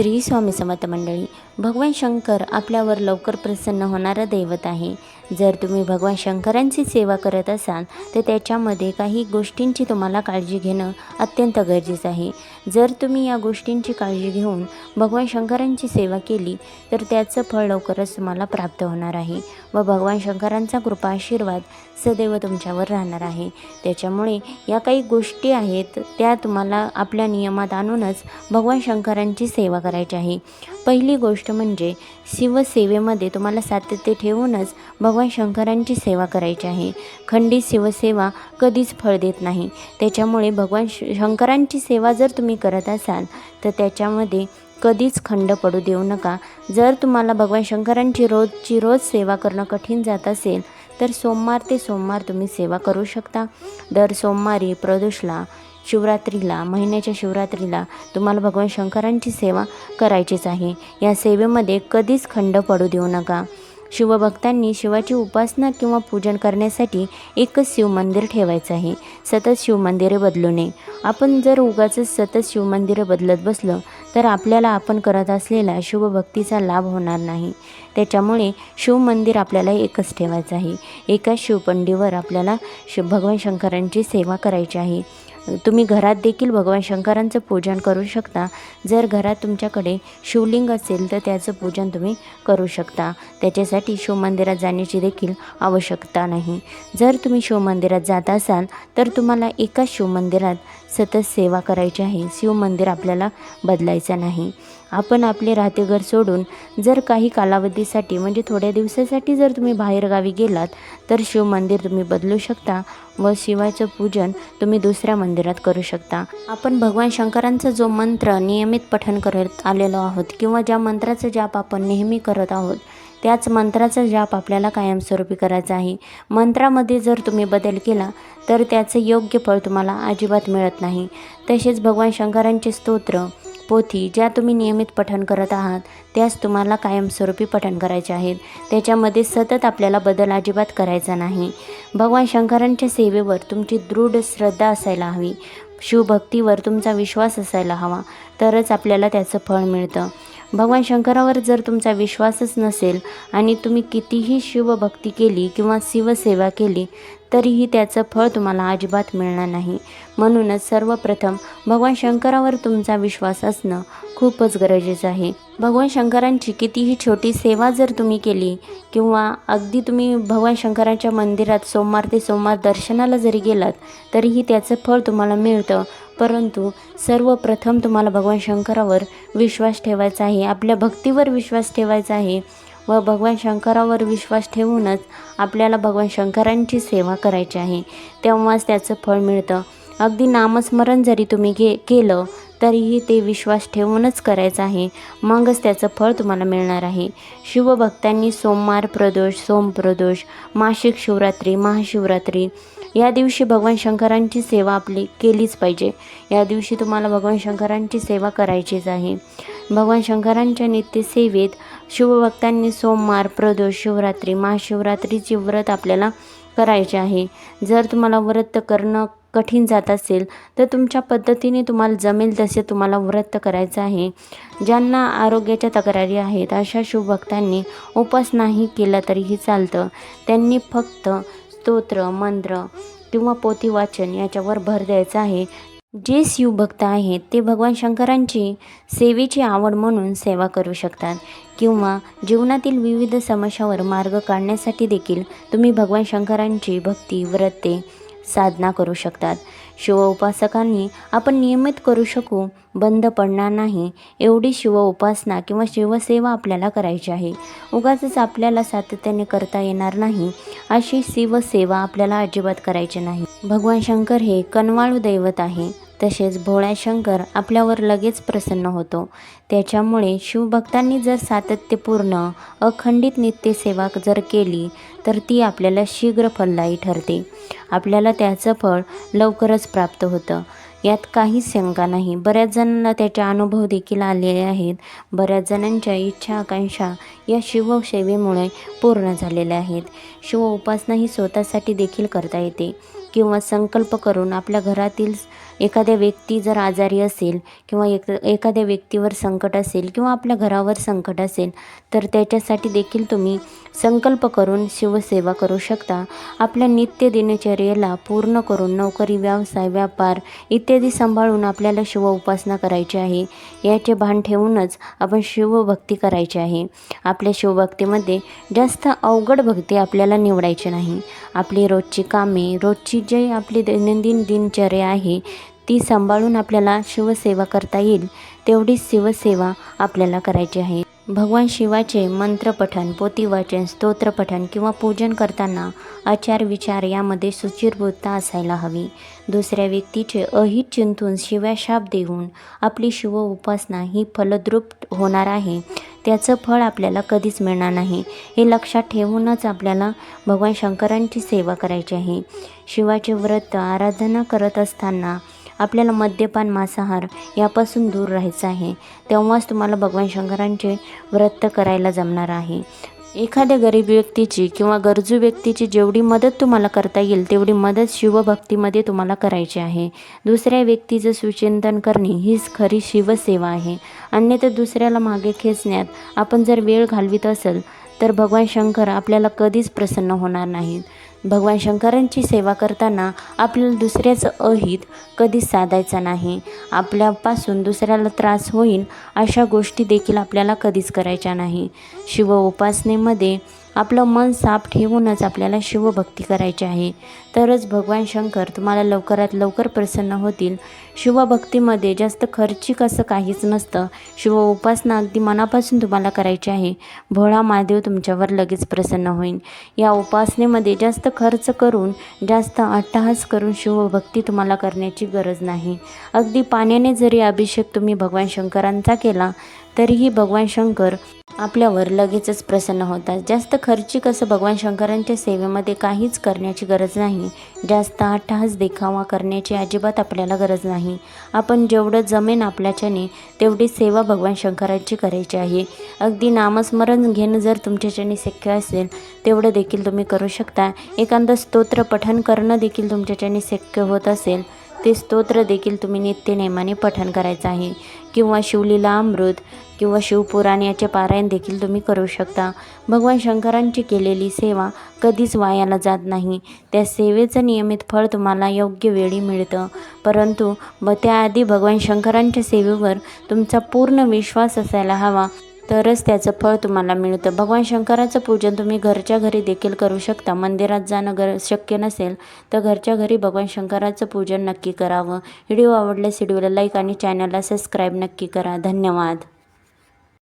श्री स्वामी समर्थ मंडळी भगवान शंकर आपल्यावर लवकर प्रसन्न होणारं दैवत आहे. जर तुम्ही भगवान शंकरांची सेवा करत असाल तर त्याच्यामध्ये काही गोष्टींची तुम्हाला काळजी घेणं अत्यंत गरजेचं आहे. जर तुम्ही या गोष्टींची काळजी घेऊन भगवान शंकरांची सेवा केली तर त्याचं फळ लवकरच तुम्हाला प्राप्त होणार आहे व भगवान शंकरांचा कृपा आशीर्वाद सदैव तुमच्यावर राहणार आहे. त्याच्यामुळे या काही गोष्टी आहेत त्या तुम्हाला आपल्या नियमात आणूनच भगवान शंकरांची सेवा करायची आहे. पहिली गोष्ट म्हणजे शिवसेवेमध्ये तुम्हाला सातत्य ठेवूनच भगवान शंकरांची सेवा करायची आहे. खंडित शिवसेवा कधीच फळ देत नाही. त्याच्यामुळे भगवान शंकरांची सेवा जर तुम्ही करत असाल तर त्याच्यामध्ये कधीच खंड पडू देऊ नका. जर तुम्हाला भगवान शंकरांची रोजची रोज सेवा करणं कठीण जात असेल तर सोमवार ते सोमवार तुम्ही सेवा करू शकता. दर सोमवारी प्रदोषला शिवरात्रीला महिन्याच्या शिवरात्रीला तुम्हाला भगवान शंकरांची सेवा करायचीच आहे. या सेवेमध्ये कधीच खंड पडू देऊ नका. शिवभक्तांनी शिवाची उपासना किंवा पूजन करण्यासाठी एकच शिवमंदिर ठेवायचं आहे. सतत शिवमंदिरे बदलू नये. आपण जर उगाच सतत शिवमंदिरं बदलत बसलो तर आपल्याला आपण करत असलेला शिवभक्तीचा लाभ होणार नाही. त्याच्यामुळे शिवमंदिर आपल्याला एकच ठेवायचं आहे. एकाच शिवपंडीवर आपल्याला शिव भगवान शंकरांची सेवा करायची आहे. तुम्ही घरात देखील भगवान शंकरांचं पूजन करू शकता. जर घरात तुमच्याकडे शिवलिंग असेल तर त्याचं पूजन तुम्ही करू शकता. त्याच्यासाठी शिवमंदिरात जाण्याची देखील आवश्यकता नाही. जर तुम्ही शिवमंदिरात जात असाल तर तुम्हाला एकाच शिवमंदिरात सतत सेवा करायची आहे. शिवमंदिर आपल्याला बदलायचं नाही. आपण आपले राहते घर सोडून जर काही कालावधीसाठी म्हणजे थोड्या दिवसासाठी जर तुम्ही बाहेरगावी गेलात तर शिवमंदिर तुम्ही बदलू शकता व शिवाचं पूजन तुम्ही दुसऱ्या मंदिरात करू शकता. आपण भगवान शंकरांचा जो मंत्र नियमित पठण करत आलेलो आहोत किंवा ज्या मंत्राचा जाप आपण नेहमी करत आहोत त्याच मंत्राचा जाप आपल्याला कायमस्वरूपी करायचा आहे. मंत्रामध्ये जर तुम्ही बदल केला तर त्याचं योग्य फळ तुम्हाला अजिबात मिळत नाही. तसेच भगवान शंकरांचे स्तोत्र पोथी ज्या तुम्ही नियमित पठण करत आहात त्याच तुम्हाला कायमस्वरूपी पठण करायचे आहेत. त्याच्यामध्ये सतत आपल्याला बदल अजिबात करायचा नाही. भगवान शंकरांच्या सेवेवर तुमची दृढ श्रद्धा असायला हवी. शिवभक्तीवर तुमचा विश्वास असायला हवा. तरच आपल्याला त्याचं फळ मिळतं. भगवान शंकरावर जर तुमचा विश्वासच नसेल आणि तुम्ही कितीही शिवभक्ती केली किंवा शिवसेवा केली तरीही त्याचं फळ तुम्हाला अजिबात मिळणार नाही. म्हणूनच सर्वप्रथम भगवान शंकरावर तुमचा विश्वास असणं खूपच गरजेचं आहे. भगवान शंकरांची कितीही छोटी सेवा जर तुम्ही केली किंवा अगदी तुम्ही भगवान शंकराच्या मंदिरात सोमवार ते सोमवार दर्शनाला जरी गेलात तरीही त्याचं फळ तुम्हाला मिळतं. परंतु सर्वप्रथम तुम्हाला भगवान शंकरावर विश्वास ठेवायचा आहे आपल्या भक्तीवर विश्वास ठेवायचा आहे. व भगवान शंकरावर विश्वास ठेवूनच आपल्याला भगवान शंकरांची सेवा करायची आहे. तेव्हाच त्याचं फळ मिळतं. अगदी नामस्मरण जरी तुम्ही घे केलं तरीही ते विश्वास ठेवूनच करायचं आहे. मगच त्याचं फळ तुम्हाला मिळणार आहे. शिवभक्तांनी सोमवार प्रदोष सोमप्रदोष मासिक शिवरात्री महाशिवरात्री या दिवशी भगवान शंकरांची सेवा आपली केलीच पाहिजे. या दिवशी तुम्हाला भगवान शंकरांची सेवा करायचीच आहे. भगवान शंकरांच्या नित्यसेवेत शिवभक्तांनी सोमवार प्रदोष शिवरात्री महाशिवरात्रीची व्रत आपल्याला करायचे आहे. जर तुम्हाला व्रत करणं कठीण जात असेल तर तुमच्या पद्धतीने तुम्हाला जमेल तसे तुम्हाला व्रत करायचं आहे. ज्यांना आरोग्याच्या तक्रारी आहेत अशा शिवभक्तांनी उपास नाही केला तरीही चालतं. त्यांनी फक्त स्तोत्र मंत्र किंवा पोथी वाचन याच्यावर भर द्यायचा आहे. जे शिवभक्त आहेत ते भगवान शंकरांची सेवेची आवड म्हणून सेवा करू शकतात किंवा जीवनातील विविध समस्यावर मार्ग काढण्यासाठी देखील तुम्ही भगवान शंकरांची भक्ती व्रते साधना करू शकतात. शिव उपासकांनी आपण नियमित करू शकू बंद पडणार नाही. एवढी शिव उपासना किंवा शिवसेवा आपल्याला करायची आहे. उगाचच आपल्याला सातत्याने करता येणार नाही. अशी शिवसेवा आपल्याला अजिबात करायची नाही. भगवान शंकर हे कनवाळू दैवत आहे. तसेच भोळा शंकर आपल्यावर लगेच प्रसन्न होतो. त्याच्यामुळे शिवभक्तांनी जर सातत्यपूर्ण अखंडित नित्यसेवा जर केली तर ती आपल्याला शीघ्र फलदायी ठरते. आपल्याला त्याचं फळ लवकरच प्राप्त होतं. यात काहीच शंका नाही. बऱ्याच जणांना त्याचे अनुभव देखील आलेले आहेत. बऱ्याच जणांच्या इच्छा आकांक्षा या शिवसेवेमुळे पूर्ण झालेल्या आहेत. शिव उपासना ही स्वतःसाठी देखील करता येते किंवा संकल्प करून आपल्या घरातील एखाद्या व्यक्ती जर आजारी असेल किंवा एक एखाद्या व्यक्तीवर संकट असेल किंवा आपल्या घरावर संकट असेल तर त्याच्यासाठी देखील तुम्ही संकल्प करून शिवसेवा करू शकता. आपल्या नित्य दिनचर्येला पूर्ण करून नोकरी व्यवसाय व्यापार इत्यादी सांभाळून आपल्याला शिव उपासना करायची आहे. याचे भान ठेवूनच आपण शिवभक्ती करायची आहे. आपल्या शिवभक्तीमध्ये जास्त अवघड भक्ती आपल्याला निवडायची नाही. आपली रोजची कामे रोजची जे आपली दैनंदिन दिनचर्या आहे ती सांभाळून आपल्याला शिवसेवा करता येईल तेवढीच शिवसेवा आपल्याला करायची आहे. भगवान शिवाचे मंत्रपठण पोतीवाचन स्तोत्रपठण किंवा पूजन करताना आचार विचार यामध्ये सुचिरभूतता असायला हवी. दुसऱ्या व्यक्तीचे अहित चिंतून शिव्या शाप देऊन आपली शिव उपासना ही फलद्रुप होणार आहे त्याचं फळ आपल्याला कधीच मिळणार नाही. हे लक्षात ठेवूनच आपल्याला भगवान शंकरांची सेवा करायची आहे. शिवाचे व्रत आराधना करत असताना आपल्याला मद्यपान मांसाहार यापासून दूर राहायचं आहे. तेव्हाच तुम्हाला भगवान शंकरांचे व्रत करायला जमणार आहे. एखाद्या गरीब व्यक्तीची किंवा गरजू व्यक्तीची जेवढी मदत तुम्हाला करता येईल तेवढी मदत शिवभक्तीमध्ये तुम्हाला करायची आहे. दुसऱ्या व्यक्तीचं सुचिंतन करणे हीच खरी शिवसेवा आहे. अन्यथा दुसऱ्याला मागे खेचण्यात आपण जर वेळ घालवित असेल तर भगवान शंकर आपल्याला कधीच प्रसन्न होणार नाहीत. भगवान शंकरांची सेवा करताना आपल्याला दुसऱ्याचं अहित कधीच साधायचं नाही. आपल्यापासून दुसऱ्याला त्रास होईल अशा गोष्टी देखील आपल्याला कधीच करायच्या नाही. शिव उपासनेमध्ये आपलं मन साफ ठेवूनच आपल्याला शिवभक्ती करायची आहे. तरच भगवान शंकर तुम्हाला लवकरात लवकर प्रसन्न होतील. शिवभक्तीमध्ये जास्त खर्चिक असं काहीच नसतं. शिव उपासना अगदी मनापासून तुम्हाला करायची आहे. भोळा महादेव तुमच्यावर लगेच प्रसन्न होईल. या उपासनेमध्ये जास्त खर्च करून जास्त अट्टहास करून शिवभक्ती तुम्हाला करण्याची गरज नाही. अगदी पाण्याने जरी अभिषेक तुम्ही भगवान शंकरांचा केला तरीही भगवान शंकर आपल्यावर लगेचच प्रसन्न होतात. जास्त खर्चिक असं भगवान शंकरांच्या सेवेमध्ये काहीच करण्याची गरज नाही. जास्त आठास देखावा करण्याची अजिबात आपल्याला गरज नाही. आपण जेवढं जमेन आपल्याच्याने तेवढी सेवा भगवान शंकरांची करायची आहे. अगदी नामस्मरण घेणं जर तुमच्याच्याने शक्य असेल तेवढं देखील तुम्ही करू शकता. एखादं स्तोत्र पठण करणं देखील तुमच्याच्याने शक्य होत असेल ते स्तोत्र देखील तुम्ही नित्यनेमाने पठण करायचं आहे. किंवा शिवलीला अमृत किंवा शिवपुराण याचे पारायण देखील तुम्ही करू शकता. भगवान शंकरांची केलेली सेवा कधीच वायाला जात नाही. त्या सेवेचं नियमित फळ तुम्हाला योग्य वेळी मिळतं. परंतु ब त्याआधी भगवान शंकरांच्या सेवेवर तुमचा पूर्ण विश्वास असायला हवा तरच त्याचं फळ तुम्हाला मिळतं. भगवान शंकराचं पूजन तुम्ही घरच्या घरी देखील करू शकता. मंदिरात जाणं गर शक्य नसेल तर घरच्या घरी भगवान शंकराचं पूजन नक्की करावं. व्हिडिओ आवडल्यास व्हिडिओला लाईक आणि चॅनलला सबस्क्राईब नक्की करा. धन्यवाद.